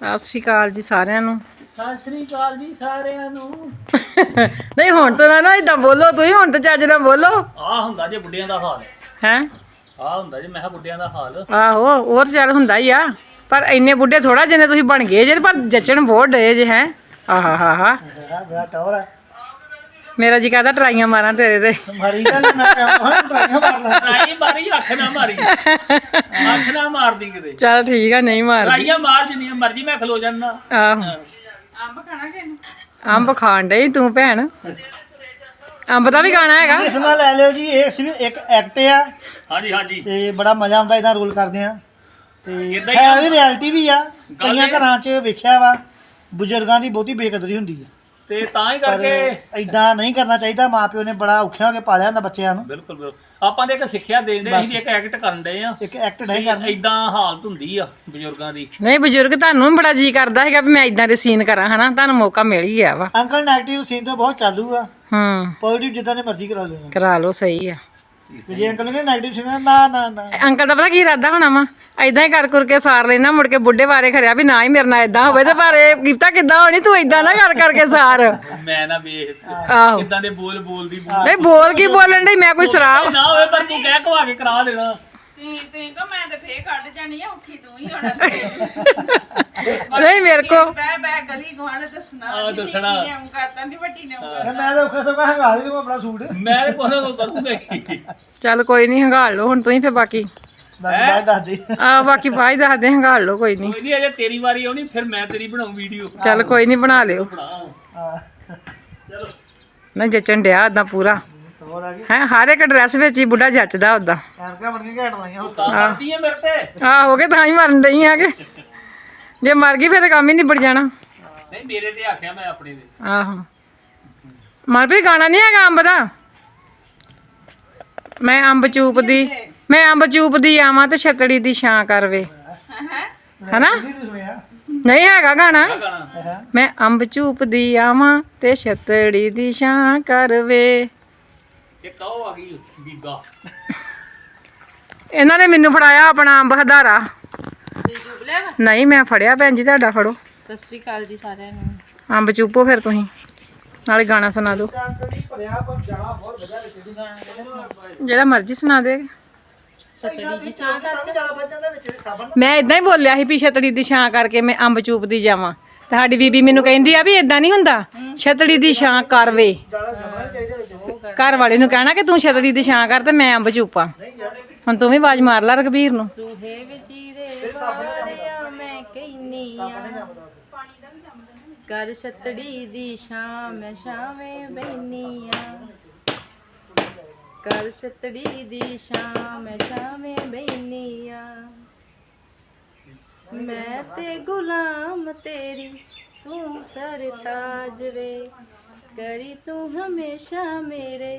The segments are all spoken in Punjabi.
ਸਤਿ ਸ਼੍ਰੀ ਅਕਾਲ ਜੀ ਸਾਰਿਆਂ ਨੂੰ। ਸਤਿ ਸ੍ਰੀ ਅਕਾਲ ਜੀ ਸਾਰਿਆਂ ਨੂੰ। ਨਹੀਂ ਹੁਣ ਤਾਂ ਨਾ- ਨਾ ਇਦਾਂ ਬੋਲੋ ਤੁਸੀਂ ਹੁਣ ਤਾਂ ਚੱਜ ਨਾਲ ਬੋਲੋ। ਆ ਹੁੰਦਾ ਜੇ ਬੁੱਢਿਆਂ ਦਾ ਹਾਲ। ਹੈ? ਆ ਹੁੰਦਾ ਜੇ ਮੈਂ ਕਿਹਾ ਬੁੱਢਿਆਂ ਦਾ ਹਾਲ। ਆਹੋ ਉਹ ਤਾਂ ਚੱਲ ਹੁੰਦਾ ਹੀ ਆ। ਪਰ ਇੰਨੇ ਬੁੱਢੇ ਥੋੜਾ ਜਿੰਨੇ ਤੁਸੀਂ ਬਣ ਗਏ ਜੇ ਪਰ ਜੱਚਣ ਬਹੁਤ ਡਏ ਜੇ ਹੈ? ਆਹਾ ਹਾ ਹਾ ਮੇਰਾ ਟੌਰ ਹੈ ਮੇਰਾ ਜੀ ਕਹਦਾ ਟਰਾਈਆਂ ਮਾਰਾਂ ਤੇਰੇ ਤੇ। ਮਾਰੀ ਗੱਲ ਟਰਾਈਆਂ ਰਾਈ ਮਾਰੀ ਅੱਖ ਨਾ ਮਾਰੀ। ਅੱਖ ਨਾ ਮਾਰਦੀ ਕਿਤੇ। ਚੱਲ ਠੀਕ ਆ ਨਹੀਂ ਮਾਰਦੀ। ਰਾਈਆਂ ਮਾਰ ਜਿੰਨੀਆਂ ਮਰਜ਼ੀ ਮੈਂ ਖਲੋ ਜਾਂਦਾ। ਆਹੋ। ਅੰਬ ਖਾਣ ਡਈ ਤੂੰ ਭੈਣ। ਅੰਬ ਦਾ ਵੀ ਗਾਣਾ ਹੈਗਾ। ਇਸ ਨਾਲ ਲੈ ਲਿਓ ਜੀ ਇਹ ਇੱਕ ਐਕਟ ਆ। ਹਾਂਜੀ ਹਾਂਜੀ। ਤੇ ਬੜਾ ਮਜ਼ਾ ਆਉਂਦਾ ਇਹਦਾ ਰੋਲ ਕਰਦੇ ਆ। ਤੇ ਏਦਾਂ ਹੀ ਰਿਐਲਿਟੀ ਵੀ ਆ। ਕਈਆਂ ਘਰਾਂ 'ਚ ਵੇਖਿਆ ਵਾ ਬਜ਼ੁਰਗਾਂ ਦੀ ਬਹੁਤੀ ਬੇਕਦਰੀ ਹੁੰਦੀ ਆ। ਤੇ ਤਾਂ ਹੀ ਕਰਕੇ ਇਦਾਂ ਨਹੀਂ ਕਰਨਾ ਚਾਹੀਦਾ ਮਾਪਿਓ ਨੇ ਬੜਾ ਔਖਿਆ ਹੋ ਕੇ ਪਾਲਿਆ ਹੁੰਦਾ ਬੱਚਿਆਂ ਨੂੰ। ਬਿਲਕੁਲ ਬਿਲਕੁਲ। ਆਪਾਂ ਦੇ ਇੱਕ ਸਿੱਖਿਆ ਦੇਂਦੇ ਅਸੀਂ ਇੱਕ ਐਕਟ ਕਰਨ ਦੇ ਆ। ਇੱਕ ਐਕਟ ਨਹੀਂ ਕਰਨਾ। ਇਦਾਂ ਹਾਲਤ ਹੁੰਦੀ ਆ ਬਜ਼ੁਰਗਾਂ ਦੀ। ਨਹੀਂ ਬਜ਼ੁਰਗ ਤੁਹਾਨੂੰ ਵੀ ਬੜਾ ਜੀ ਕਰਦਾ ਹੈਗਾ ਵੀ ਮੈਂ ਇਦਾਂ ਦੇ ਸੀਨ ਕਰਾਂ ਹਨਾ? ਤੁਹਾਨੂੰ ਮੌਕਾ ਮਿਲ ਹੀ ਗਿਆ ਵਾ। ਅੰਕਲ ਨੈਗੇਟਿਵ ਸੀਨ ਤਾਂ ਬਹੁਤ ਚਾਲੂ ਆ। ਹੂੰ। ਪੋਜ਼ਿਟਿਵ ਜਿੱਦਾਂ ਦੇ ਮਰਜ਼ੀ ਕਰਾ ਲੈਣਾ ਕਰਾ ਲਓ ਸਹੀ ਆ। ਜੇ ਅੰਕਲ ਨੇ ਨੈਗੇਟਿਵ ਸੀਨ ਨਾ ਨਾ ਨਾ। ਅੰਕਲ ਦਾ ਪਤਾ ਕੀ ਇਰਾਦਾ ਹੋਣਾ ਵਾ? ਐਦਾਂ ਹੀ ਕਰ ਕਰ ਕੇ ਸਾਰ ਲੈਣਾ ਮੁੜ ਕੇ ਬੁੱਢੇ ਬਾਰੇ ਖਰਿਆ ਵੀ ਨਾ ਹੀ ਮੇਰੇ ਨਾਲ ਇਦਾਂ ਹੋਵੇ ਤੇ ਪਰ ਇਹ ਕੀਤਾ ਕਿੱਦਾਂ ਹੋਣੀ ਤੂੰ ਇਦਾਂ ਨਾ ਕਰ ਕਰਕੇ ਸਾਰ। ਮੈਂ ਨਾ ਵੇਖ ਆਹੋ। ਕਿਦਾਂ ਦੇ ਬੋਲ ਬੋਲਦੀ ਬੋਲ ਨਹੀਂ ਬੋਲ ਕੀ ਬੋਲਣ ਡਈ? ਮੈਂ ਕੋਈ ਸ਼ਰਾਬ ਨਾ ਹੋਵੇ ਪਰ ਤੂੰ ਕਹਿ ਕਵਾ ਕੇ ਕਰਾ ਦੇਣਾ। ਤੀ ਤੀ ਕੋ ਮੈਂ ਤੇ ਫੇਰ ਕੱਢ ਜਾਣੀ ਆ ਉੱਠੀ ਤੂੰ ਹੀ ਹੁਣ। ਨਹੀਂ ਮੇਰੇ ਕੋ ਬੈ ਬੈ ਗਲੀ ਗਵਾਣ ਦੱਸਣਾ ਆਹ, ਦੱਸਣਾ। ਨੇ ਉਹ ਕਰਤਾ ਨਹੀਂ ਵੱਡੀ ਨੇ ਉਹ ਕਰਤਾ। ਮੈਂ ਤਾਂ ਔਖਾ ਸੌਖਾ ਹੰਗਾ ਲਈ ਤੂੰ ਆਪਣਾ ਸੂਟ। ਮੈਂ ਤੇ ਕੋਈ ਨਾ ਕੋਈ ਕਰੂੰਗਾ ਹੀ। ਚੱਲ ਕੋਈ ਨਹੀਂ ਹੰਗਾਲ ਲਓ ਹੁਣ ਤੁਸੀਂ ਫੇ ਬਾਕੀ। ਮੈਨੂੰ ਬਾਅਦ ਦੱਸ ਦੇ। ਆ ਬਾਕੀ ਬਾਅਦ ਦੱਸ ਦੇ ਹੰਗਾਲ ਲਓ ਕੋਈ ਨਹੀਂ। ਕੋਈ ਨਹੀਂ ਅਜੇ ਤੇਰੀ ਵਾਰੀ ਆਉਣੀ ਫਿਰ ਮੈਂ ਤੇਰੀ ਬਣਾਉ ਵੀਡੀਓ। ਚੱਲ ਕੋਈ ਨਹੀਂ ਬਣਾ ਲਿਓ। ਬਣਾ ਹਾਂ। ਚਲੋ। ਨਾ ਜੱਚਣ ਡਿਆ ਓਦਾਂ ਪੂਰਾ। ਹੋਰ ਆ ਗਈ? ਹੈ ਹਰ ਇੱਕ ਡਰੈਸ ਵਿੱਚ ਹੀ ਬੁੱਢਾ ਜੱਚਦਾ ਓਦਾਂ ਐਨਕਾਂ ਬਣ ਕੇ ਘਟ ਲਾਈਆਂ ਤਾਂ ਕਰਦੀ ਹੈ ਮੇਰੇ ਤੇ। ਆ ਹੋ ਗਏ ਤਾਂ ਹੀ ਮਰਨ ਡਈ ਆ ਕਿ। ਜੇ ਮਰ ਗਈ ਫਿਰ ਕੰਮ ਹੀ ਨਿਬੜ ਜਾਣਾ। ਨਹੀਂ ਮੇਰੇ ਤੇ ਆਖਿਆ ਮੈਂ ਆਪਣੇ ਦੇ ਆਹੋ। ਮਨਪ੍ਰੀਤ ਗਾਣਾ ਨਹੀਂ ਹੈਗਾ ਅੰਬ ਦਾ? ਮੈਂ ਅੰਬ ਚੂਪਦੀ ਮੈਂ ਅੰਬ ਚੂਪਦੀ ਆਵਾਂ ਤੇ ਛਤੜੀ ਦੀ ਛਾਂ ਕਰਵੇ ਹਨਾ? ਨਹੀਂ ਹੈਗਾ ਗਾਣਾ। ਮੈਂ ਅੰਬ ਚੂਪਦੀ ਆਵਾਂ ਤੇ ਛਤੜੀ ਦੀ ਛਾਂ ਕਰਵੇ ਆ ਗਈ ਇਹਨਾਂ ਨੇ ਮੈਨੂੰ ਫੜਾਇਆ ਆਪਣਾ ਅੰਬ ਹਦਾਰਾ ਨਹੀਂ ਮੈਂ ਫੜਿਆ ਭੈਣ ਜੀ ਤੁਹਾਡਾ ਫੜੋ। ਸਤਿ ਸ੍ਰੀ ਅਕਾਲ ਜੀ ਸਾਰਿਆਂ ਨੂੰ। ਅੰਬ ਚੂਪੋ ਫਿਰ ਤੁਸੀਂ। ਨਾਲੇ ਗਾਣਾ ਸੁਣਾ ਦਿਓ। ਜਿਹੜਾ ਮਰਜ਼ੀ ਸੁਣਾ ਦੇ। ਮੈਂ ਇਦਾਂ ਹੀ ਬੋਲਿਆ ਸੀ ਵੀ ਛਤੜੀ ਦੀ ਛਾਂ ਕਰਕੇ ਮੈਂ ਅੰਬ ਚੂਪਦੀ ਜਾਵਾਂ। ਤੁਹਾਡੀ ਬੀਬੀ ਮੈਨੂੰ ਕਹਿੰਦੀ ਆ ਵੀ ਇਦਾਂ ਨਹੀਂ ਹੁੰਦਾ। ਛਤੜੀ ਦੀ ਛਾਂ ਕਰਵੇ ਘਰ ਵਾਲੇ ਨੂੰ ਕਹਿਣਾ ਕਿ ਤੂੰ ਛਤੜੀ ਦੀ ਛਾਂ ਕਰ ਤੇ ਮੈਂ ਅੰਬ ਚੂਪਾਂ। ਹੁਣ ਤੂੰ ਵੀ ਆਵਾਜ਼ ਮਾਰ ਲੈ ਰਘਬੀਰ ਨੂੰ। ਸੂਹੇ ਵਿੱਚ ਰੇ ਵਾਰਿਆ ਮੈਂ ਕਹਿਨੀ ਆ, ਕਰ ਛਤੜੀ ਦੀ ਸ਼ਾਮ ਸ਼ਾਵੇਂ ਬੈਨੀ ਆ। ਕਰ ਛਤੜੀ ਦੀ ਸ਼ਾਮ ਸ਼ਾਵੇਂ ਬੈਨੀ ਆ। ਮੈਂ ਤੇ ਗੁਲਾਮ ਤੇਰੀ, ਤੂੰ ਸਰਤਾਜ ਵੇ। ਕਰੀ ਤੂੰ ਹਮੇਸ਼ਾ ਮੇਰੇ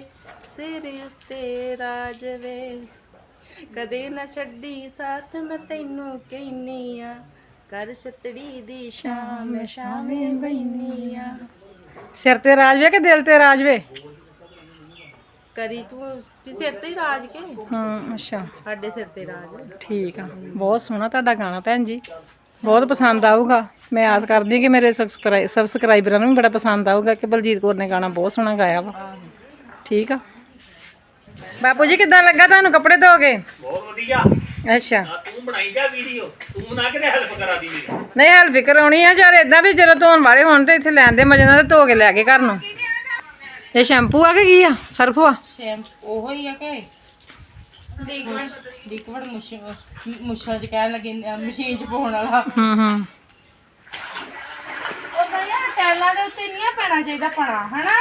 ਸਿਰ ਉੱਤੇ ਰਾਜ ਵੇ ਕਦੇ ਨਾ ਛੱਡੀ ਸਾਥ ਮੈਂ ਤੈਨੂੰ ਕਹਿਨੀ ਆ ਕਰ ਛਤੜੀ ਦੀ ਸ਼ਾਮ ਸ਼ਾਮੇ ਬੈਨੀ ਆ ਸਿਰ ਤੇ ਰਾਜ ਵੇ ਕਿ ਦਿਲ ਤੇ ਰਾਜ ਵੇ? ਕਰੀ ਤੂੰ ਵੀ ਸਿਰ ਤੇ ਹੀ ਰਾਜ ਕੇ? ਹਾਂ ਅੱਛਾ। ਸਾਡੇ ਸਿਰ ਤੇ ਰਾਜ। ਠੀਕ ਆ। ਬਹੁਤ ਸੋਹਣਾ ਤੁਹਾਡਾ ਗਾਣਾ ਭੈਣ ਜੀ। ਬਹੁਤ ਪਸੰਦ ਆਊਗਾ। ਮੈਂ ਆਸ ਕਰਦੀ ਹਾਂ ਕਿ ਮੇਰੇ ਸਬਸਕ੍ਰਾਈ ਸਬਸਕ੍ਰਾਈਬਰਾਂ ਨੂੰ ਵੀ ਬੜਾ ਪਸੰਦ ਆਊਗਾ ਕਿ ਬਲਜੀਤ ਕੌਰ ਨੇ ਗਾਣਾ ਬਹੁਤ ਸੋਹਣਾ ਗਾਇਆ ਵਾ। ਠੀਕ ਆ? ਬਾਪੂ ਜੀ ਕਿੱਦਾਂ ਲੱਗਾ ਤੁਹਾਨੂੰ ਕੱਪੜੇ ਧੋ ਕੇ? ਬਹੁਤ ਵਧੀਆ। ਅੱਛਾ। ਤੂੰ ਬਣਾਈ ਜਾ ਵੀਡੀਓ। ਤੂੰ ਨਾ ਕਿਤੇ ਹੈਲਪ ਕਰਾ ਦੀ ਮੇਰੀ ਨਹੀਂ ਹੈਲਪ ਕਰਾਉਣੀ ਆ ਯਾਰ। ਇਦਾਂ ਵੀ ਜਦੋਂ ਧੋਣ ਵਾਲੇ ਹੋਣ ਤੇ ਇੱਥੇ ਲੈਣ ਦੇ ਮਜੇ ਨਾਲ ਧੋ ਕੇ ਲੈ ਕੇ ਘਰ ਨੂੰ। ਇਹ ਸ਼ੈਂਪੂ ਆ ਕਿ ਕੀ ਆ? ਸਰਫ ਆ? ਸ਼ੈਂਪ ਉਹੋ ਹੀ ਆ ਕਿ ਲਿਕਵਿਡ ਲਿਕਵਿਡ ਮੁਸ਼ ਚ ਕਹਿਣ ਲੱਗੇ ਮਸ਼ੀਨ ਚ ਪਾਉਣ ਵਾਲਾ। ਹੂੰ ਹੂੰ। ਉਹਦਾ ਯਾਰ ਟੈਲਾਂ ਦੇ ਉੱਤੇ ਨਹੀਂ ਪੈਣਾ ਚਾਹੀਦਾ ਪਣਾ ਹਨਾ?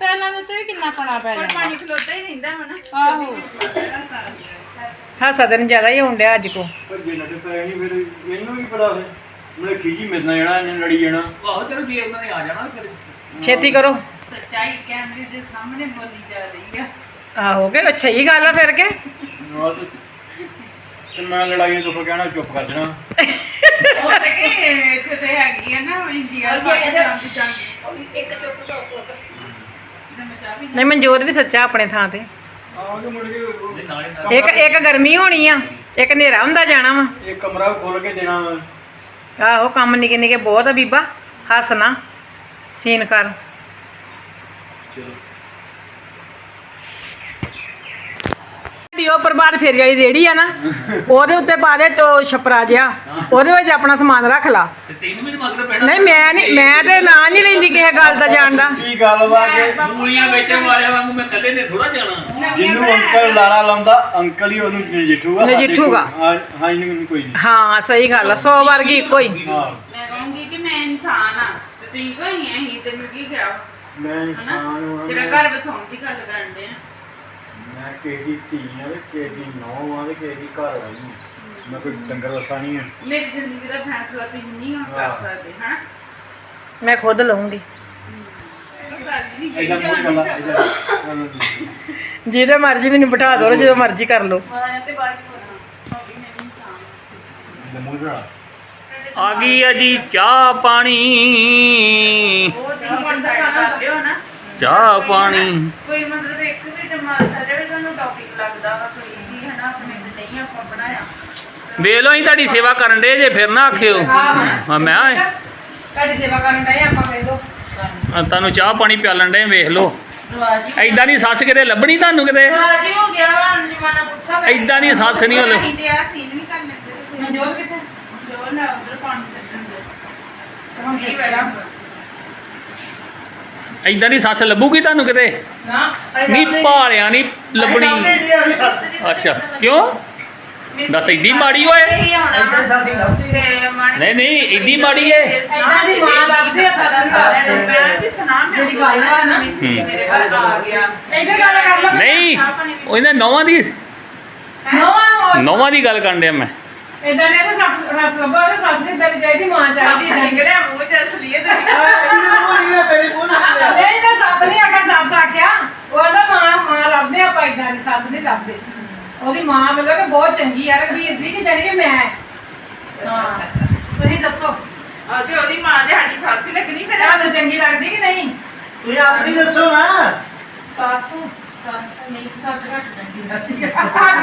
ਟੈਲਾਂ ਦੇ ਉੱਤੇ ਵੀ ਕਿੰਨਾ ਪਣਾ ਪੈ ਜਾਂਦਾ। ਪਾਣੀ ਖਲੋਤਾ ਹੀ ਰਹਿੰਦਾ ਮਨਾ ਆਹੋ। ਹਾਸਾ ਦਿਨ ਜ਼ਿਆਦਾ ਹੀ ਹੋਣ ਡਿਆ ਅੱਜ ਕੋ। ਪਰ ਜੇ ਨੱਟ ਪੈ ਨਹੀਂ ਫਿਰ ਇਹਨੂੰ ਵੀ ਪਤਾ ਫਿਰ ਮੈਂ ਖੀਜੀ ਮਿਲਣਾ ਜਾਣਾ ਇਹਨੇ ਲੜੀ ਜਾਣਾ। ਆਹੋ ਚਲੋ ਜੇ ਉਹਨਾਂ ਨੇ ਆ ਜਾਣਾ ਫਿਰ ਛੇਤੀ ਕਰੋ। ਸੱਚਾਈ ਕੈਮਰੇ ਦੇ ਸਾਹਮਣੇ ਬੋਲੀ ਜਾ ਰਹੀ ਆ। ਆਹੋ ਕਿ ਅੱਛਾ ਹੀ ਗੱਲ ਆ ਫਿਰ ਕੇ? ਤੇ ਤੇ ਮੈਂ ਲੜਾਈ ਤੋਂ ਕਹਿਣਾ ਚੁੱਪ ਕਰ ਦੇਣਾ ਉਹ ਤੇ ਕਿ ਇੱਥੇ ਤੇ ਹੈਗੀ ਆ ਨਾ ਇੰਡੀਆ ਨਹੀਂ ਮਨਜੋਤ ਵੀ ਸੱਚਾ ਆਪਣੇ ਥਾਂ ਤੇ। ਮੁੜ ਕੇ ਨਾਲੇ ਨਾਲ। ਇੱਕ ਇੱਕ ਗਰਮੀ ਹੋਣੀ ਆ ਇੱਕ ਹਨੇਰਾ ਹੁੰਦਾ ਜਾਣਾ ਵਾ। ਇਹ ਕਮਰਾ ਖੋਲ ਕੇ ਦੇਣਾ। ਵਾ। ਆਹੋ ਕੰਮ ਨਿੱਕੇ ਨਿੱਕੇ ਬਹੁਤ ਆ ਬੀਬਾ ਹੱਸਣਾ ਸੀਨ ਕਰ। ਸਾਡੀ ਉਹ ਪ੍ਰਭਾਤ ਫੇਰੀ ਵਾਲੀ ਰੇੜੀ ਆ ਨਾ ਉਹਦੇ ਉੱਤੇ ਪਾ ਦੇ ਟੋ ਛਪਰਾ ਜਿਹਾ ਉਹਦੇ ਵਿੱਚ ਆਪਣਾ ਸਮਾਨ ਰੱਖ ਲਾ। ਤੇ ਤੈਨੂੰ ਵੀ ਮਗਰ ਪੈਣਾ ਨਹੀਂ ਮੈਂ ਨਹੀਂ ਮੈਂ ਤੇ ਨਾਂ ਨਹੀਂ ਲੈਂਦੀ ਕਿਸੇ ਗੱਲ ਦਾ ਜਾਣ ਦਾ। ਕੀ ਗੱਲ ਵਾ ਕਿ ਮੂਲੀਆਂ ਵੇਚਣ ਵਾਲਿਆਂ ਵਾਂਗੂ ਮੈਂ ਇਕੱਲੇ ਨੇ ਥੋੜਾ ਜਾਣਾ। ਜਿਹਨੂੰ ਅੰਕਲ ਲਾਰਾ ਲਾਉਂਦਾ ਅੰਕਲ ਹੀ ਉਹਨੂੰ ਨਜਿੱਠੂਗਾ। ਹਾਂ ਹਾਂ ਇਹਨੂੰ ਕੋਈ ਨਹੀਂ। ਹਾਂ ਸਹੀ ਗੱਲ ਆ 100 ਵਰਗੀ ਹਾਂ। ਮੈਂ ਕਹੂੰਗੀ ਕਿ ਮੈਂ ਇਨਸਾਨ ਆ ਤੇ ਤੁਸੀਂ ਕੋਈ ਅਸੀਂ ਤੈਨੂੰ ਕੀ ਕਿਹਾ? ਮੈਂ ਇਨਸਾਨ ਹਾਂ ਤੇਰਾ ਘਰ ਬਸਾਉਣ ਦੀ ਗੱਲ ਕਰਨ ਦੇ ਮੈਂ ਕਿਸੇ ਦੀ ਧੀ ਆ ਤੇ ਕਿਸੇ ਦੀ ਨੌਂ ਆ ਤੇ ਕਿਸੇ ਦੀ ਘਰ ਵਾਲੀ ਆ। ਮੈਂ ਕੋਈ ਡੰਗਰ ਵਸਾ ਨਹੀਂ ਆ। ਮੇਰੀ ਜ਼ਿੰਦਗੀ ਦਾ ਫੈਸਲਾ ਤੁਸੀਂ ਨਹੀਂ ਹੁਣ ਕਰ ਹਾਂ। ਸਕਦੇ ਹਾਂ? ਮੈਂ ਖੁਦ ਲਵਾਂਗੀ ਗੱਲ ਐਦਾਂ ਜਿਹਦੇ ਮਰਜ਼ੀ ਮੈਨੂੰ ਬਿਠਾ ਦੋ ਜਦੋਂ ਮਰਜ਼ੀ ਕਰ ਲਓ। ਮੂੰਹ ਬਣਾ ਆ ਗਈ ਆ ਜੀ ਚਾਹ ਪਾਣੀ। ਉਹ ਤੁਸੀਂ ਡਿਸਾਈਡ ਕਰਦੇ ਹੋ ਨਾ ਚਾਹ ਪਾਣੀ। ਕੋਈ ਮਤਲਬ ਇੱਕ ਵੀ ਦਿਮਾਗ ਵੀ ਤੁਹਾਨੂੰ ਟੌਪਿਕ ਲੱਗਦਾ ਵਾ ਕੋਈ ਵੀ ਹਨਾ ਆਪਣੇ ਤੇ ਨਹੀਂ ਆਪਾਂ ਬਣਾਇਆ। ਵੇਖ ਲਓ ਅਸੀਂ ਤੁਹਾਡੀ ਸੇਵਾ ਕਰਨ ਦੇ ਜੇ ਫਿਰ ਨਾ ਆਖਿਓ। ਹਾਂ ਮੈਂ ਆ, ਤੁਹਾਡੀ ਸੇਵਾ ਕਰਨ ਡਏ ਆਪਾਂ ਕਹਿ ਦੋ ਤੁਹਾਨੂੰ ਚਾਹ ਪਾਣੀ ਪਿਆਲਣ ਦੇ ਵੇਖ ਲਓ। ਰਵਾਜੀ ਐਦਾਂ ਦੀ ਸੱਸ ਕਿਤੇ ਲੱਭਣੀ ਤੁਹਾਨੂੰ ਕਿਤੇ? ਰਵਾਜੀ ਹੋ ਗਿਆ ਵਾ ਹੁਣ ਜਮਾਨਾ ਪੁੱਠਾ ਪੈ ਏਦਾਂ ਦੀ ਸੱਸ ਨਹੀਂ ਉਹ ਅਸੀਂ ਤੇ ਆ ਸੀਨ ਵੀ ਕਰ ਲੈਂਦੇ। ਮਨਜੋਤ ਕਿੱਥੇ? ਜੋ ਨਾ ਉਧਰ ਪਾਣੀ ਛੱਡਣ ਦੇ। ਹੁਣ ਨਹੀਂ ਬੈਠਾ ਐਦਾਂ ਦੀ ਸੱਸ ਲੱਭੂਗੀ ਤੁਹਾਨੂੰ ਕਿਤੇ? ਨਾ ਨਹੀਂ ਭਾਲਿਆਂ ਨਹੀਂ ਲੱਭਣੀ। ਅੱਛਾ ਕਿਉਂ? ਦੱਸ ਏਡੀ ਮਾੜੀ ਓਏ ਨਹੀਂ ਆਉਣਾ। ਏਦਾਂ ਦੀ ਸੱਸ ਹੀ ਲੱਭਦੀ ਤੇ ਮਾੜੀ ਨਹੀਂ ਨਹੀਂ ਏਡੀ ਮਾੜੀ ਏ। ਏਦਾਂ ਦੀ ਮਾਂ ਲੱਭਦੀ ਆ ਸੱਸ ਸੱਸ। ਮੈਂ ਵੀ ਸੁਣਾ ਜਿਹੜੀ ਗੱਲ ਵਾ ਨਾ, ਮੇਰੇ ਘਰ ਆ ਗਿਆ। ਇੱਧਰ ਗੱਲ ਕਰ ਲਓ। ਨਹੀਂ ਉਹ ਇਹਨਾਂ ਨੌਵਾਂ ਦੀ ਨੋਆ ਨੌਵਾਂ ਦੀ ਗੱਲ ਕਰਨ ਡਿਆ ਮੈਂ। ਇਦਾਂ ਨੇ ਤਾਂ ਸੱਸ ਰਸ ਲੱਭਾ ਤੇ ਸੱਸ ਦੀ ਇਦਾਂ ਦੀ ਚਾਹੀਦੀ ਮਾਂ ਚਾਹੀਦੀ ਇਦਾਂ ਨਿਕਲਿਆ ਮੂੰਹ ਚ ਅਸਲੀਅਤ ਇਹਨੂੰ ਬੋਲੀ ਤੇਰੀ ਬੋਲ ਨਹੀਂ ਮੈਂ ਸੱਸ ਨਹੀਂ ਆਖਿਆ ਸੱਸ ਆਖਿਆ ਉਹਦਾ ਮਾਂ ਮਾਂ ਲੱਭਦੇ ਆਪਾਂ ਇਦਾਂ ਦੀ ਸੱਸ ਨਹੀਂ ਲੱਭਦੇ ਉਹਦੀ ਮਾਂ ਮਤਲਬ ਕਿ ਬਹੁਤ ਚੰਗੀ ਆ ਰਘਬੀਰ ਦੀ ਕਿ ਜਾਣੀ ਕਿ ਮੈਂ। ਹਾਂ ਤੁਸੀਂ ਦੱਸੋ। ਆ ਤੇ ਉਹਦੀ ਮਾਂ ਦੇ ਸਾਡੀ ਸੱਸ ਹੀ ਲੱਗਣੀ ਫਿਰ। ਤੁਹਾਨੂੰ ਚੰਗੀ ਲੱਗਦੀ ਕਿ ਨਹੀਂ? ਤੁਸੀਂ ਆਪਣੀ ਦੱਸੋ ਨਾ। ਸੱਸ ਸੱਸ ਨਹੀਂ ਸੱਸ ਘੱਟ ਚੰਗੀ ਲੱਗਦੀ ਆ।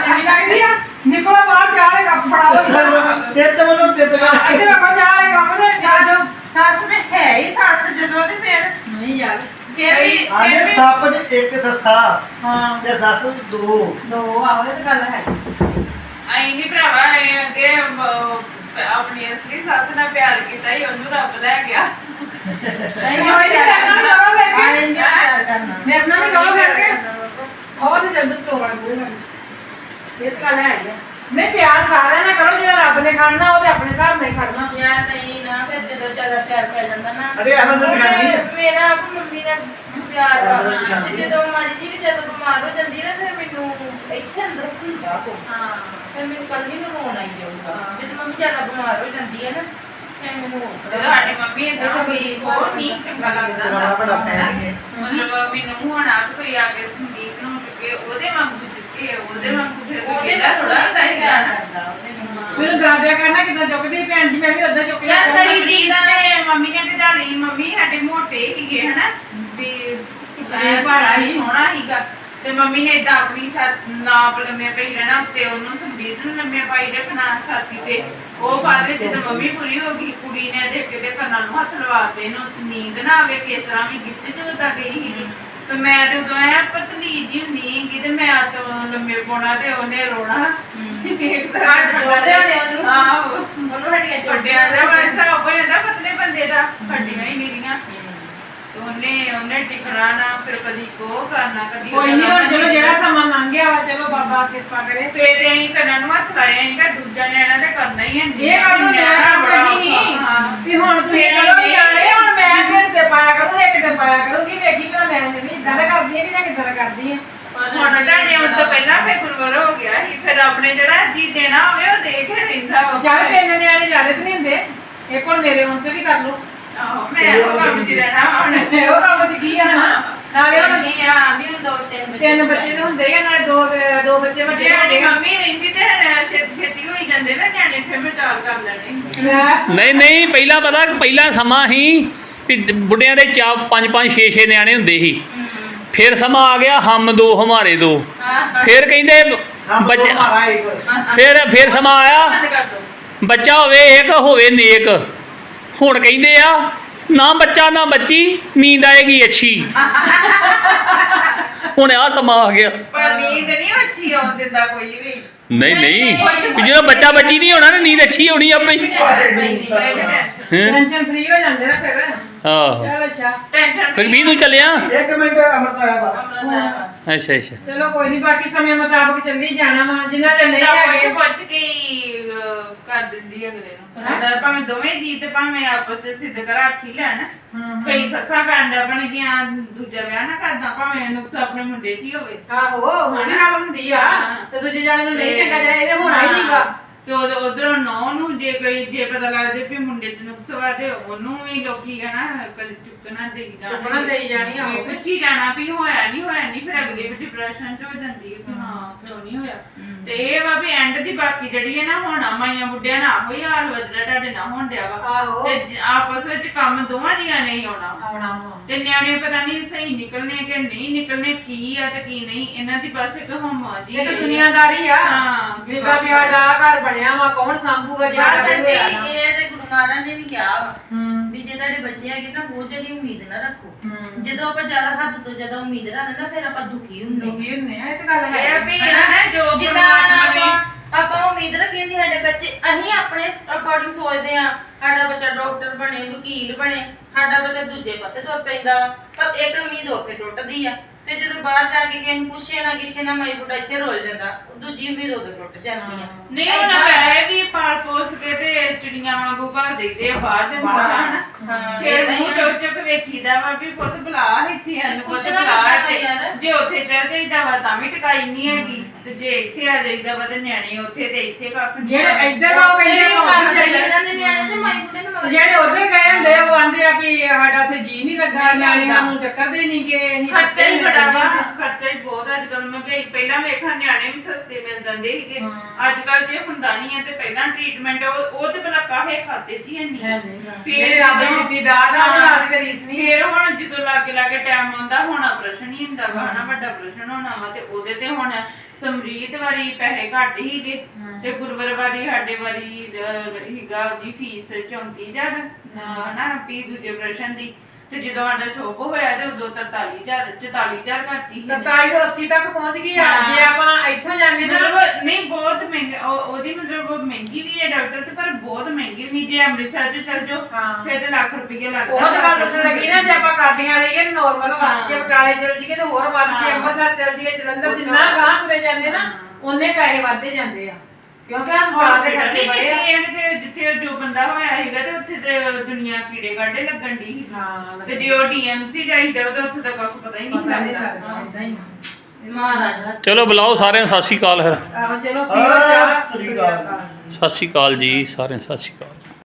ਚੰਗੀ ਲੱਗਦੀ ਆ। ਨਿਕਲੋ ਬਾਹਰ ਚਾਹ ਦੇ ਕੱਪ ਫੜਾ ਦੋ ਤੇ ਤੇ ਮੈਨੂੰ ਤੇ ਤੇ ਇੱਧਰ ਆਪਾਂ ਚਾਹ ਦੇ ਕੱਪ ਦੇ ਚਾਹ ਜੋ ਸੱਸ ਤੇ ਹੈ ਹੀ ਸੱਸ ਜਦੋਂ ਤੇ ਫਿਰ ਨਹੀਂ ਯਾਰ ਫਿਰ ਵੀ ਫਿਰ ਆਨੇ ਵੀ ਸੱਪ ਦੇ ਇੱਕ ਸੱਸਾ ਹਾਂ। ਤੇ ਸੱਸ ਦੋ। ਦੋ ਆਹੋ ਇਹ ਤਾਂ ਗੱਲ ਹੈ। ਆਈ ਨਹੀਂ ਭਰਾਵਾ ਆਏਂ ਅੱਗੇ ਅਹ, ਆਪਣੀ ਅਸਲੀ ਸੱਸ ਨਾਲ ਪਿਆਰ ਕੀਤਾ ਹੀ ਉਹਨੂੰ ਰੱਬ ਲੈ ਗਿਆ। ਨਹੀਂ ਹੋਈ ਨਹੀਂ ਕਰਨਾ। ਵੀ ਕਰੋ ਫਿਰ ਕੇ ਮੇਰੇ ਨਾਲ ਵੀ ਕਰੋ ਫਿਰ ਕੇ। ਉਹ ਤੇ ਜਲਦ ਸਟੋਰ ਵਾਲਾ ਬੋਲ ਇਹ ਤਾਂ ਗੱਲ ਹੈ ਹੀ ਆ। ਨਹੀਂ ਪਿਆਰ ਸਾਰਿਆਂ ਨਾਲ ਕਰੋ ਜਿਹੜਾ ਰੱਬ ਨੇ ਖੜਨਾ ਉਹ ਤੇ ਆਪਣੇ ਹਿਸਾਬ ਨਾਲ ਹੀ ਖੜਨਾ। ਯਾਰ ਨਹੀਂ ਨਾ ਫਿਰ ਜਦੋਂ ਜ਼ਿਆਦਾ ਪਿਆਰ ਪੈ ਜਾਂਦਾ ਨਾ ਅਰੇ ਅਹਿਮਦ ਨੂੰ ਖਾਣੀ ਹੈ। ਮੇਰਾ ਆਪ ਮੰਮੀ ਨਾਲ ਪਿਆਰ ਕਰਨਾ। ਤੇ ਜਦੋਂ ਮਾੜੀ ਜੀ ਵੀ ਜਦੋਂ ਬਿਮਾਰ ਹੋ ਜਾਂਦੀ ਨਾ ਫਿਰ ਮੈਨੂੰ ਇੱਥੇ ਅੰਦਰ ਹੁੰਦਾ ਕੋ ਹਾਂ। ਫਿਰ ਮੈਨੂੰ ਕੱਲੀ ਨੂੰ ਰੋਣ ਆਈ ਜਾਊਗਾ ਜਦੋਂ ਮੰਮੀ ਜ਼ਿਆਦਾ ਬਿਮਾਰ ਹੋ ਜਾਂਦੀ ਹੈ ਨਾ ਫਿਰ ਮੈਨੂੰ ਸਾਡੀ ਮੰਮੀ ਇਦਾਂ ਕੋਈ ਹੋਰ ਨਹੀਂ ਚੰਗਾ ਲੱਗਦਾ? ਬੜਾ ਬੜਾ ਪੈਣ ਹੈ ਮਤਲਬ ਮੈਨੂੰ ਹੁਣ ਆ ਕੋਈ ਆ ਕੇ ਸੰਗੀਤ ਨੂੰ ਚੁੱਕੇ ਉਹਦੇ ਵਾਂਗੂ ਚੁੱਕੇ ਉਹਦੇ ਵਾਂਗੂ ਫਿਰ ਉਹਦੇ ਨਾਲ ਥੋੜਾ ਹੁੰਦਾ ਹੀ ਪਿਆਰ ਆ। ਕਰਦਾ ਉਹਦੇ ਮੈਨੂੰ ਦਾਦਿਆ ਕਹਿਣਾ ਕਿਦਾਂ ਚੁੱਕਦੀ ਭੈਣ ਜੀ ਮੈਂ ਵੀ ਉਦਾਂ ਚੁੱਕ ਲਿਆ ਯਾਰ ਕਈ ਕਈ ਚੀਜ਼ਾਂ ਨੇ ਮੰਮੀ ਨੇ ਭਜਾਲੀ ਮੰਮੀ ਸਾਡੇ ਮੋਟੇ ਹੀਗੇ ਹਨਾ? ਵੀ ਕਿਸੇ ਭਾੜਾ ਹੀ। ਹੋਣਾ ਹੀਗਾ ਤੇ ਮੰਮੀ ਨੇ ਇਦਾਂ ਆਪਣੀ ਛੱਤ ਨਾਪ ਲੰਮੇ ਪਈ ਰਹਿਣਾ ਉੱਤੇ ਉਹਨੂੰ ਸੰਗੀਤ ਨੂੰ ਲੰਮੇ ਪਾਈ ਰੱਖਣਾ ਛਾਤੀ ਤੇ। ਉਹ ਬਾਅਦ ਜਦੋਂ ਮੰਮੀ ਪੂਰੀ ਹੋ ਗਈ ਕੁੜੀ ਨੇ ਦੇਖ ਕੇ ਤੇ ਕੰਨਾਂ ਨੂੰ ਹੱਥ ਲਵਾਤੇ ਇਹਨੂੰ ਨੀਂਦ ਨਾ ਆਵੇ ਕਿਸ ਤਰ੍ਹਾਂ ਵੀ ਗਿੱਟ ਚ ਉਦਾਂ ਗਈ ਸੀਗੀ। ਤੇ ਮੈਂ ਤੇ ਉਦੋਂ ਐ ਪਤਲੀ ਜੀ ਹੁੰਦੀ ਸੀਗੀ ਤੇ ਮੈਂ ਹੱਥ ਲੰਮੇ ਪਾਉਣਾ ਤੇ ਉਹਨੇ ਰੋਣਾ। ਹੱਥ ਜੋੜਦੇ ਹੋਣੇ ਉਹਨੂੰ। ਆਹੋ ਉਹਨੂੰ ਹੱਡੀਆਂ ਵੱਡਿਆਂ ਦਾ ਬੜਾ ਹਿਸਾਬ ਹੋ ਜਾਂਦਾ ਪਤਲੇ ਬੰਦੇ ਦਾ ਹੱਡੀਆਂ ਹੀ ਮੇਰੀਆਂ ਉਹਨੇ ਉਹਨੇ ਟਿਕਣਾ ਨਾ ਫਿਰ ਕਦੀ ਕੋ ਕਰਨਾ ਕਦੀ ਕੋਈ ਨਹੀਂ ਹੁਣ ਚਲੋ ਜਿਹੜਾ ਸਮਾਂ ਲੰਘ ਗਿਆ ਵਾ ਚਲੋ ਬਾਬਾ ਕਿਰਪਾ ਕਰੇ ਫੇਰ ਅਸੀਂ ਕੰਨਾਂ ਨੂੰ ਹੱਥ ਅਸੀਂ ਕਿ ਦੂਜਾ ਨਿਆਣਾ ਤੇ ਕਰਨਾ ਹੀ ਹੈ ਇਹ ਗੱਲ ਨੂੰ ਮੈਂ ਬੜੀ ਨਹੀਂ ਵੀ ਹੁਣ ਤੁਸੀਂ ਚਲੋ ਨਿਆਣੇ ਹੁਣ ਮੈਂ ਫਿਰ ਤੇ ਪਾਇਆ ਕਰੂੰ ਇੱਕ ਤੇ ਪਾਇਆ ਕਰੂੰਗੀ ਵੇਖੀ ਕਿ ਮੈਂ ਨਹੀਂ ਇਦਾਂ ਦਾ ਕਰਦੀ ਹੈ ਕਿ ਜਾਂ ਕਿਦਾਂ ਦਾ ਕਰਦੀ ਹੈ ਹੁਣ ਤੁਹਾਡੇ ਆਉਣ ਤੋਂ ਪਹਿਲਾਂ ਫੇਰ ਗੁਰਵਰ ਹੋ ਗਿਆ ਸੀ ਫਿਰ ਆਪਣੇ ਜਿਹੜਾ ਜੀ ਦੇਣਾ ਹੋਵੇ ਉਹ ਦੇ ਕੇ ਰਹਿੰਦਾ ਵਾ। ਚੱਲ ਤਿੰਨ ਨਿਆਣੇ ਜ਼ਿਆਦਾ ਤੇ ਨਹੀਂ ਹੁੰਦੇ ਇੱਕ ਹੁਣ ਮੇਰੇ ਹੁਣ ਤੇ ਵੀ ਕਰ ਲਓ। ਆਹੋ ਮੈਂ ਉਹ ਕੰਮ 'ਚ ਰਹਿਣਾ ਹੁਣ। ਉਹ ਕੰਮ ਚ ਕੀ ਆ ਨਾ ਨਾਲੇ ਹੁਣ ਨਹੀਂ ਆ ਵੀ ਹੁਣ ਦੋ ਤਿੰਨ ਬੱਚੇ ਤਿੰਨ ਬੱਚੇ ਤੇ ਹੁੰਦੇ ਆ ਨਾਲੇ ਦੋ ਦੋ ਬੱਚੇ ਵੱਡੇ ਜੇ ਸਾਡੀ ਵੱਡੇ ਮੰਮੀ ਰਹਿੰਦੀ ਤੇ ਛੇਤੀ ਛੇਤੀ ਹੋਈ ਜਾਂਦੇ ਨਾ ਨਿਆਣੇ ਫਿਰ ਮੈਂ ਚਾਲ ਕਰ ਲੈਣੇ। ਲੈ, ਨਹੀਂ ਨਹੀਂ ਪਹਿਲਾਂ ਪਤਾ ਪਹਿਲਾਂ ਸਮਾਂ ਸੀ ਵੀ ਬੁੱਢਿਆਂ ਦੇ ਚਾ ਪੰਜ ਪੰਜ ਛੇ ਛੇ ਨਿਆਣੇ ਹੁੰਦੇ ਸੀ। ਫਿਰ ਸਮਾਂ ਆ ਗਿਆ ਹਮ ਦੋ ਹਮਾਰੇ ਦੋ। ਫਿਰ ਕਹਿੰਦੇ ਬੱਚੇ ਇੱਕ। ਫਿਰ ਫਿਰ ਸਮਾਂ ਆਇਆ। ਬੱਚਾ ਹੋਵੇ ਏਕ ਹੋਵੇ ਨੇਕ। ਹੁਣ ਕਹਿੰਦੇ ਆ ਨਾ ਬੱਚਾ ਨਾ ਬੱਚੀ ਨੀਂਦ ਆਏਗੀ ਅੱਛੀ। ਹੁਣ ਆ ਸਮਾਂ ਆ ਗਿਆ। ਪਰ ਨੀਂਦ ਨਹੀਂ ਅੱਛੀ ਆਉਣ ਦਿੰਦਾ ਕੋਈ ਵੀ। ਨਹੀਂ ਨਹੀਂ। ਜਦੋਂ ਬੱਚਾ ਬੱਚੀ ਨਹੀਂ ਹੋਣਾ ਨਾ ਨੀਂਦ ਅੱਛੀ ਹੋਣੀ ਆਪੇ ਹੈਂ? ਟੈਨਸ਼ਨ ਫ੍ਰੀ ਹੋ ਜਾਂਦੇ ਨਾ ਫਿਰ। ਆਹੋ। ਚਲੋ ਅੱਛਾ ਟੈਨਸ਼ਨ ਫਿਰ ਵੀ ਨੂੰ ਚੱਲਿਆ? ਇੱਕ ਮਿੰਟ ਅਮਰਤ ਆਇਆ ਬਾਹਰ ਅੱਛਾ ਅੱਛਾ। ਚਲੋ ਕੋਈ ਨਹੀਂ ਬਾਕੀ ਸਮੇਂ ਮੁਤਾਬਕ ਚੱਲੀ ਜਾਣਾ ਵਾ। ਜਿੰਨਾ ਚ ਨਹੀਂ ਤਾਂ ਹੈਗੇ। ਪੁੱਛ ਪੁੱਛ ਕੇ ਹੀ, ਅਹ, ਕਰ ਦਿੰਦੀ ਅਗਲੇ ਨੂੰ। ਅਗਰ ਭਾਵੇਂ ਦੋਵੇਂ ਜੀ ਤੇ ਭਾਵੇਂ ਆਪਸ ਵਿੱਚ ਸਿੱਧ ਕਰ ਆਖੀ ਲੈਣ। ਕਈ ਸੱਸਾਂ ਕਰਨ ਬਣ ਗਈਆਂ ਦੂਜਾ ਵਿਆਹ ਨਾ ਕਰਦਾ ਭਾਵੇਂ ਨੁਕਸ ਆਪਣੇ ਮੁੰਡੇ 'ਚ ਹੀ ਹੋਵੇ। ਆਹੋ ਉਹ ਵੀ ਗੱਲ ਹੁੰਦੀ ਆ। ਤੇ ਦੂਜੇ ਜਾਣੇ ਨੂੰ ਨਹੀਂ ਚੰਗਾ ਜਾਏ ਇਹਦੇ ਹੋਣਾ ਹੀ ਨਹੀਂਗਾ ਤੇ ਉਹ ਉਧਰੋਂ ਨੌ ਨੂੰ ਜੇ ਕੋਈ ਜੇ ਪਤਾ ਲੱਗ ਜੇ ਵੀ ਮੁੰਡੇ 'ਚ ਨੁਕਸ ਵਾ ਤੇ ਉਹਨੂੰ ਵੀ ਲੋਕੀ ਕਹਣਾ ਕਦੇ ਚੁੱਕਣਾ ਦੇਈ ਜਾਣਾ ਚੁੱਕਣਾ ਦੇਈ ਜਾਣੀ। ਵੀ ਪੁੱਛੀ ਜਾਣਾ ਵੀ ਹੋਇਆ ਨਹੀਂ ਹੋਇਆ ਨਹੀਂ ਫਿਰ ਅਗਲੀ ਵੀ ਡਿਪਰੈਸ਼ਨ 'ਚ ਹੋ ਜਾਂਦੀ ਹੈ ਕਿ ਹਾਂ ਕਿਉਂ ਨਹੀਂ ਹੋਇਆ। ਤੇ ਇਹ ਵਾ ਵੀ ਐਂਡ ਦੀ ਬਾਕੀ ਜਿਹੜੀ ਹੈ ਨਾ ਹੁਣ ਮਾਈਆਂ ਬੁੱਢਿਆਂ ਨਾਲ ਹੋਈ ਹਾਲ ਵੱਜਦਾ ਤੁਹਾਡੇ ਨਾਲ ਹੋਣ ਡਿਆ ਵਾ। ਆਹੋ। ਤੇ ਜ- ਆਪਸ ਵਿੱਚ ਕੰਮ ਦੋਵਾਂ ਜੀਆਂ ਨੇ ਹੀ ਆਉਣਾ। ਆਉਣਾ ਵਾ। ਤੇ ਨਿਆਣੇ ਪਤਾ ਨਹੀਂ ਸਹੀ ਨਿਕਲਣੇ ਕਿ ਨਹੀਂ ਨਿਕਲਣੇ ਕੀ ਆ ਤੇ ਕੀ ਨਹੀਂ ਇਹਨਾਂ ਦੀ ਬਸ ਇੱਕ ਹਮਾ ਜੀ ਇਹ ਤਾਂ ਦੁਨੀਆਦਾਰੀ ਆ। ਹਾਂ, ਵੀ ਜਿੱਦਾਂ ਬਸ- ਵੀ ਸਾਡਾ ਘਰ ਬਣਿਆ ਵਾ ਕੌਣ ਸੰਭੂਗਾ ਜੇ ਬਸ ਸਾਡਾ ਅੱਡੇ ਹੋਇਆ ਨਾ ਇਹ ਤੇ ਗੁਰੂ ਮਹਾਰਾਜ ਨੇ ਵੀ ਕਿਹਾ ਵਾ। ਵੀ ਜੇ ਤੁਹਾਡੇ ਬੱਚੇ ਹੈਗੇ ਨਾ ਬੋਝ ਦੀ ਉਮੀਦ ਨਾ ਰੱਖੋ। ਹੂੰ। ਜਦੋਂ ਆਪਾਂ ਜ਼ਿਆਦਾ ਹੱਦ ਤੋਂ ਜ਼ਿਆਦਾ ਉਮੀਦ ਰੱਖਦੇ ਨਾ ਫਿਰ ਆਪਾਂ ਦੁਖੀ ਹੁੰਦੇ ਹਾਂ। ਦੁਖੀ ਹੁੰਨੇ ਆ ਇਹ ਤਾਂ ਗੱਲ ਇਹ ਹੈ ਵੀ ਹੈ ਨਾ ਜੋ ਜਿੱਦਾਂ ਪਰਮਾਤਮਾ ਨੇ ਆਪਾਂ ਆਪਾਂ ਉਮੀਦ ਰੱਖੀਏ ਕਿ ਸਾਡੇ ਬੱਚੇ ਅਸੀਂ ਆਪਣੇ ਅਕੋਰਡਿੰਗ ਸੋਚਦੇ ਆ ਸਾਡਾ ਬੱਚਾ ਡਾਕਟਰ ਬਣੇ ਵਕੀਲ ਬਣੇ ਸਾਡਾ ਬੱਚਾ ਦੂਜੇ ਪਾਸੇ ਤੁਰ ਪੈਂਦਾ। ਪਰ ਇੱਕ ਉਮੀਦ ਉੱਥੇ ਟੁੱਟਦੀ ਆ। ਤੇ ਜਦੋਂ ਬਾਹਰ ਜਾ ਕੇ ਕਿਸੇ ਨੂੰ ਪੁੱਛੇ ਨਾ ਕਿਸੇ ਨਾਲ ਮਾਈ ਬੁੱਢਾ ਇੱਥੇ ਰੋਲ ਜਾਂਦਾ ਦੂਜੀ ਉਮੀਦ ਉਦੋਂ ਟੁੱਟ ਜਾਂਦੀ ਆ। ਨਹੀਂ ਉਹਨਾਂ ਪੈਸੇ ਵੀ ਪਾਲ ਪੋਸ ਕੇ ਤੇ ਚਿੜੀਆਂ ਵਾਂਗੂ ਘਰ ਦੇਈਦੇ ਆ ਬਾਹਰ ਦੇ ਮਕਾਨ ਹਾਂ, ਫਿਰ ਏਦਾਂ ਹੀ ਮੂੰਹ ਆ। ਚੁੱਕ ਚੁੱਕ ਵੇਖੀਦਾ ਵਾ ਵੀ ਪੁੱਤ ਬੁਲਾ ਇੱਥੇ ਪੁੱਤ ਪੁੱਛਣਾ ਬੁਲਾ ਪੈਂਦਾ ਤੇ ਯਾਰ। ਜੇ ਉੱਥੇ ਚੱਲ ਜਾਈਦਾ ਵਾ ਤਾਂ ਵੀ ਟਿਕਾਈ ਨਹੀਂ ਹੈਗੀ। ਤੇ ਜੇ ਇੱਥੇ ਆ ਜਾਈਦਾ ਵਾ ਤੇ ਨਿਆਣੇ ਉੱਥੇ ਤੇ ਇੱਥੇ ਕੱਖ ਨਹੀਂ ਜਿਹੜੇ ਇੱਧਰ ਆ ਉਹ ਕਹਿੰਦੇ ਆ ਕੰਮ ਕੰਮ ਚੱਲੀ ਜਾਂਦੇ ਨਿਆਣੇ ਤੇ ਮਾਈ ਬੁੱਢੇ ਨੂੰ ਮਗਰ ਜਿਹੜੇ ਉਧਰ ਗਏ ਹੁੰਦੇ ਆ, ਉਹ ਆਂਦੇ ਆ ਵੀ ਸਾਡਾ ਉੱਥੇ ਜੀ ਨਹੀਂ ਲੱਗਾ ਨਿਆਣਿਆਂ ਨੂੰ ਟੱਕਰਦੇ ਨਹੀਂ ਗਏ ਖਰਚਾ ਹੀ ਬੜਾ ਵਾ ਖਰਚਾ ਹੀ ਬਹੁਤ ਅੱਜ ਕੱਲ ਮਹਿੰਗਾਈ ਪਹਿਲਾਂ ਵੇਖਾਂ ਨਿਆਣੇ ਵੀ ਸਸਤੇ ਮਿਲ ਜਾਂਦੇ ਸੀਗੇ। ਅੱਜ ਕੱਲ ਜੇ ਹੁੰਦਾ ਨਹੀਂ ਹੈ ਤੇ ਪਹਿਲਾਂ ਟ੍ਰੀਟਮੈਂਟ ਉਹ ਉਹ ਤੇ ਭਲਾ ਕਾਹੇ ਖਾਤੇ ਹੀ ਹੈ ਨਹੀਂ ਫਿਰ ਰਾਦੇ ਦਿੱਤੀ ਦਾਦ ਆ ਰਾਤ ਦੀ ਰੀਸ ਨਹੀਂ ਫਿਰ ਹੁਣ ਜਦੋਂ ਲਾਗੇ ਲਾਗੇ ਟਾਈਮ ਆਉਂਦਾ ਹੁਣ ਆਪਰੇਸ਼ਨ ਹੀ ਹੁੰਦਾ ਵਾ ਹਨਾ ਵੱਡਾ ਆਪਰੇਸ਼ਨ ਹੋਣਾ ਵਾ ਤੇ ਉਹਦੇ ਤੇ ਹੁਣ ਸਮਰੀਤ ਵਾਰੀ ਪੈਸੇ ਘੱਟ ਹੀਗੇ ਤੇ ਗੁਰਵਰ ਵਾਰੀ ਸਾਡੇ ਵਾਰੀ ਅਹ, ਹੀਗਾ ਉਹਦੀ ਫੀਸ 34000 ਅਹ, ਹਨਾ ਵੀ ਦੂਜੇ ਆਪਰੇਸ਼ਨ ਦੀ। ਤੇ ਜਦੋਂ ਸਾਡਾ ਸ਼ੋਪ ਹੋਇਆ ਤੇ ਉਦੋਂ 43000 44000 ਘੱਟ ਹੀ ਸੀ। 47 ਤੋਂ 80 ਤੱਕ ਪਹੁੰਚ ਗਈ ਆ ਹਾਂ। ਜੇ ਆਪਾਂ ਇੱਥੋਂ ਜਾਂਦੇ ਨਾ ਮਤਲਬ ਨਹੀਂ ਬਹੁਤ ਮਹਿੰਗਾ ਉਹ- ਉਹਦੀ ਮਤਲਬ ਮਹਿੰਗੀ ਵੀ ਹੈ ਡਾਕਟਰ ਤੇ ਪਰ ਬਹੁਤ ਮਹਿੰਗੀ ਨਹੀਂ ਜੇ ਅੰਮ੍ਰਿਤਸਰ ਚ ਚੱਲ ਜਾਓ ਹਾਂ। ਫਿਰ ਤੇ ਲੱਖ ਰੁਪਏ ਲੱਗਦਾ ਉਹ ਤਾਂ ਗੱਲ ਦੱਸਣ ਲੱਗੀ ਨਾ ਜੇ ਆਪਾਂ ਕਾਦੀਆਂ ਰਹੀਏ ਨਾਰਮਲ ਹਾਂ। ਜੇ ਬਟਾਲੇ ਚਲ ਜੀਏ ਤੇ ਹੋਰ ਵੱਧ ਜੇ ਹਾਂ। ਅੰਮ੍ਰਿਤਸਰ ਚਲ ਜੀਏ ਜਲੰਧਰ ਜਿੰਨਾ ਗਾਂ ਤੁਰੇ ਜਾਂਦੇ ਨਾ ਉਹਨੇ ਪੈਸੇ ਵੱਧਦੇ ਜਾਂਦੇ ਆ ਕਿਉਂਕਿ ਹਸਪਤਾਲ ਦੇ ਖਰਚੇ ਬੜੇ ਆ। ਤੇ ਜਿੱਥੇ ਜੋ ਬੰਦਾ ਹੋਇਆ ਸੀਗਾ ਤੇ ਉੱਥੇ ਤੇ ਦੁਨੀਆ ਕੀੜੇ ਕਾਡੇ ਲੱਗਣ ਦੀ ਹਾਂ ਤੇ ਜੇ ਉਹ ਡੀਐਮਸੀ ਜਾਈਦਾ ਤੇ ਉੱਥੇ ਤਾਂ ਕੁਝ ਪਤਾ ਹੀ ਪਤਾ ਨਹੀਂ ਲੱਗਦਾ। ਲੱਗਦਾ ਹੀ ਆ। ਮਹਾਰਾਜ ਚਲੋ ਬੁਲਾਓ ਸਾਰਿਆਂ ਨੂੰ ਸਤਿ ਸ਼੍ਰੀ ਅਕਾਲ ਫਿਰ। ਆਹੋ ਚਲੋ ਪੀਓ ਚਾਹ ਸਤਿ ਸ੍ਰੀ ਅਕਾਲ। ਸਤਿ ਸ਼੍ਰੀ ਅਕਾਲ ਜੀ ਸਾਰਿਆਂ ਨੂੰ ਸਤਿ ਸ਼੍ਰੀ ਅਕਾਲ।